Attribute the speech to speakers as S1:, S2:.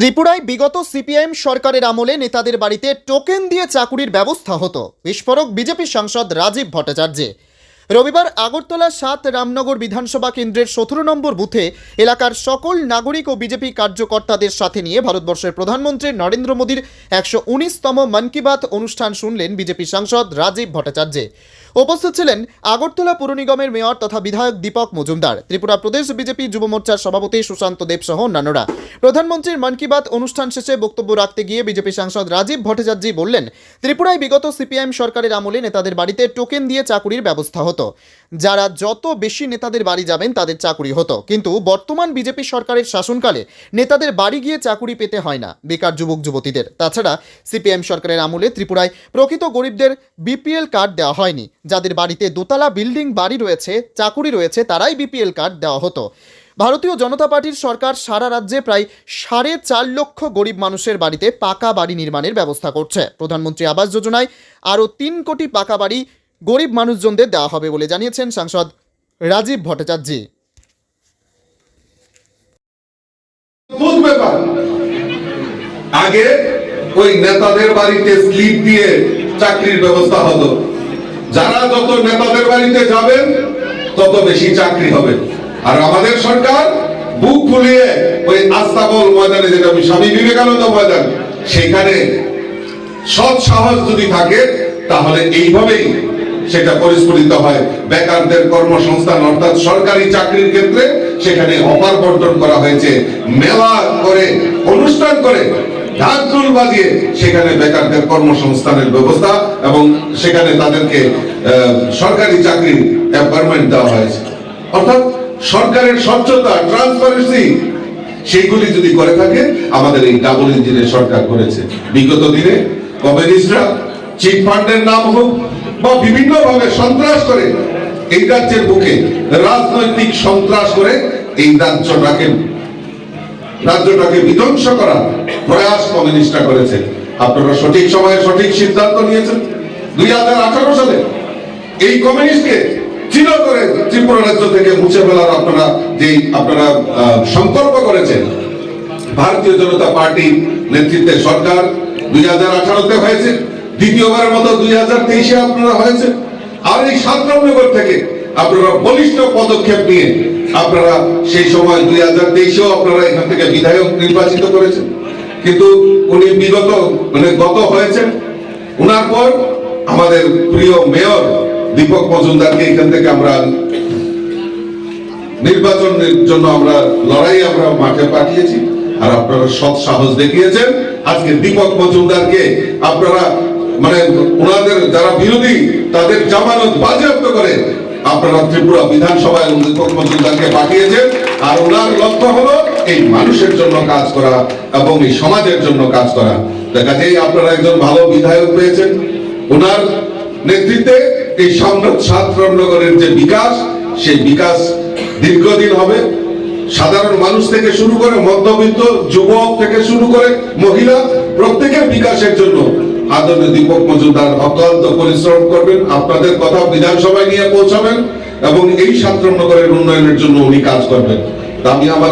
S1: ত্রিপুরায় বিগত সিপিআইএম সরকারের আমলে নেতাদের বাড়িতে টোকেন দিয়ে চাকুরির ব্যবস্থা হতো। বিস্ফোরক বিজেপি সাংসদ রাজীব ভট্টাচার্য। রবিবার আগরতলা সাত রামনগর বিধানসভা কেন্দ্রের সতেরো নম্বর বুথে এলাকার সকল নাগরিক ও বিজেপি কার্যকর্তাদের সাথে নিয়ে ভারতবর্ষের প্রধানমন্ত্রী নরেন্দ্র মোদীর একশো উনিশতম মন কি বাত অনুষ্ঠান শুনলেন বিজেপি সাংসদ রাজীব ভট্টাচার্য। উপস্থিত ছিলেন আগরতলা পুর নিগমের মেয়র তথা বিধায়ক দীপক মজুমদার, ত্রিপুরা প্রদেশ বিজেপি যুব মোর্চার সভাপতি সুশান্ত দেব সহ অন্যান্যরা। প্রধানমন্ত্রীর মন কি বাত অনুষ্ঠান শেষে বক্তব্য রাখতে গিয়ে বিজেপি সাংসদ রাজীব ভট্টাচার্য বললেন, ত্রিপুরায় বিগত সিপিআইএম সরকারের আমলে নেতাদের বাড়িতে টোকেন দিয়ে চাকুরির ব্যবস্থা হতো। যারা যত বেশি নেতাদের বাড়ি যাবেন, তাদের চাকুরি হতো। কিন্তু বর্তমান বিজেপি সরকারের শাসনকালে নেতাদের বাড়ি গিয়ে চাকুরি পেতে হয় না বেকার যুবক, যুবতীদের। তাছাড়া সিপিএম সরকারের আমলে ত্রিপুরায় প্রকৃত গরিবদের বিপিএল কার্ড দেওয়া হয়নি। যাদের বাড়িতে দোতলা বিল্ডিং, বাড়ি রয়েছে, চাকুরি রয়েছে, তারাই বিপিএল কার্ড দেওয়া হতো। ভারতীয় জনতা পার্টির সরকার সারা রাজ্যে প্রায় সাড়ে চার লক্ষ গরিব মানুষের বাড়িতে পাকা বাড়ি নির্মাণের ব্যবস্থা করছে। প্রধানমন্ত্রী আবাস যোজনায় আরও তিন কোটি পাকা বাড়ি গরিব মানুষজনদের দেওয়া হবে বলে জানিয়েছেন সাংসদ রাজীব ভট্টাচার্য।
S2: আগে ওই নেতাদের বাড়িতে স্লিপ দিয়ে চাকরির ব্যবস্থা হতো। যারা যত নেতাদের বাড়িতে যাবেন, তত বেশি চাকরি হবে। আর আমাদের সরকার বুক ফুলিয়ে ওই আস্তাবল ময়দানে যেটা স্বামী বিবেকানন্দ ময়দান, সেখানে সৎ সাহস যদি থাকে, তাহলে এইভাবেই সেটা পরিস্ফুটিত হয়। বেকারদের কর্মসংস্থান, অর্থাৎ সরকারি চাকরির ক্ষেত্রে সেখানে অফার বন্টন করা হয়েছে। মেলা করে, অনুষ্ঠান করে, ঢাকঢোল বাজিয়ে সেখানে বেকারদের কর্মসংস্থানের ব্যবস্থা এবং সেখানে তাদেরকে সরকারি চাকরির অ্যাপয়েন্টমেন্ট দেওয়া হয়েছে। অর্থাৎ সরকারের স্বচ্ছতা ট্রান্সপারেন্সি সেইগুলি যদি করে থাকে, আমাদের এই ডাবল ইঞ্জিনের সরকার করেছে। বিগত দিনে কমিউনিস্টরা চিট ফান্ডের নাম হোক বা বিভিন্নভাবে সন্ত্রাস করে এই রাজ্যের বুকে রাজনৈতিক সন্ত্রাস করে এই রাজ্যটাকে রাজ্যটাকে বিধ্বংস করার প্রয়াস কমিউনিস্টরা করেছে। আপনারা সঠিক সময়ে সঠিক সিদ্ধান্ত নিয়েছেন। দুই হাজার আঠারো সালে এই কমিউনিস্টকে চির করে ত্রিপুরা রাজ্য থেকে মুছে ফেলার আপনারা যেই আপনারা সংকল্প করেছেন, ভারতীয় জনতা পার্টি নেতৃত্বে সরকার দুই হাজার আঠারোতে হয়েছে। দ্বিতীয়বারের মতো দুই হাজার তেইশে আপনারা হয়েছে আর এই সাতরামনগর থেকে আপনারা বলিষ্ঠ পদক্ষেপ নিয়ে আপনারা সেই সময় দুই হাজার তেইশেও আপনারা এখান থেকে বিধায়ক নির্বাচিত করেছেন। কিন্তু উনি বিগত মানে গত হয়েছেন। উনার পর আমাদের প্রিয় মেয়র দীপক মজুমদারকে এখান থেকে আমরা নির্বাচনের জন্য আমরা লড়াই আমরা মাঠে পাঠিয়েছি। আর আপনারা সৎ সাহস দেখিয়েছেন। আজকে দীপক মজুমদারকে আপনারা মানে ওনাদের যারা বিরোধী, তাদের জামানত বাজেয়াপ্ত করে আপনারা ত্রিপুরা বিধানসভায় দীপক মজুমদারকে পাঠিয়েছেন। আর ওনার লক্ষ্য হলো এই মানুষের জন্য কাজ করা এবং এই সমাজের জন্য কাজ করা। যায় আপনারা একজন ভালো বিধায়ক পেয়েছেন। ওনার নেতৃত্বে এই সম্রাট সাত রামনগরের যে বিকাশ, সেই বিকাশ দীর্ঘদিন হবে। সাধারণ মানুষ থেকে শুরু করে মধ্যবিত্ত, যুবক থেকে শুরু করে মহিলা, প্রত্যেকের বিকাশের জন্য আদরণীয় দীপক মজুমদার অক্লান্ত পরিশ্রম করবেন, আপনাদের কথা বিধানসভায় নিয়ে পৌঁছাবেন এবং এই সাত নগরের উন্নয়নের জন্য উনি কাজ করবেন। আমি আমার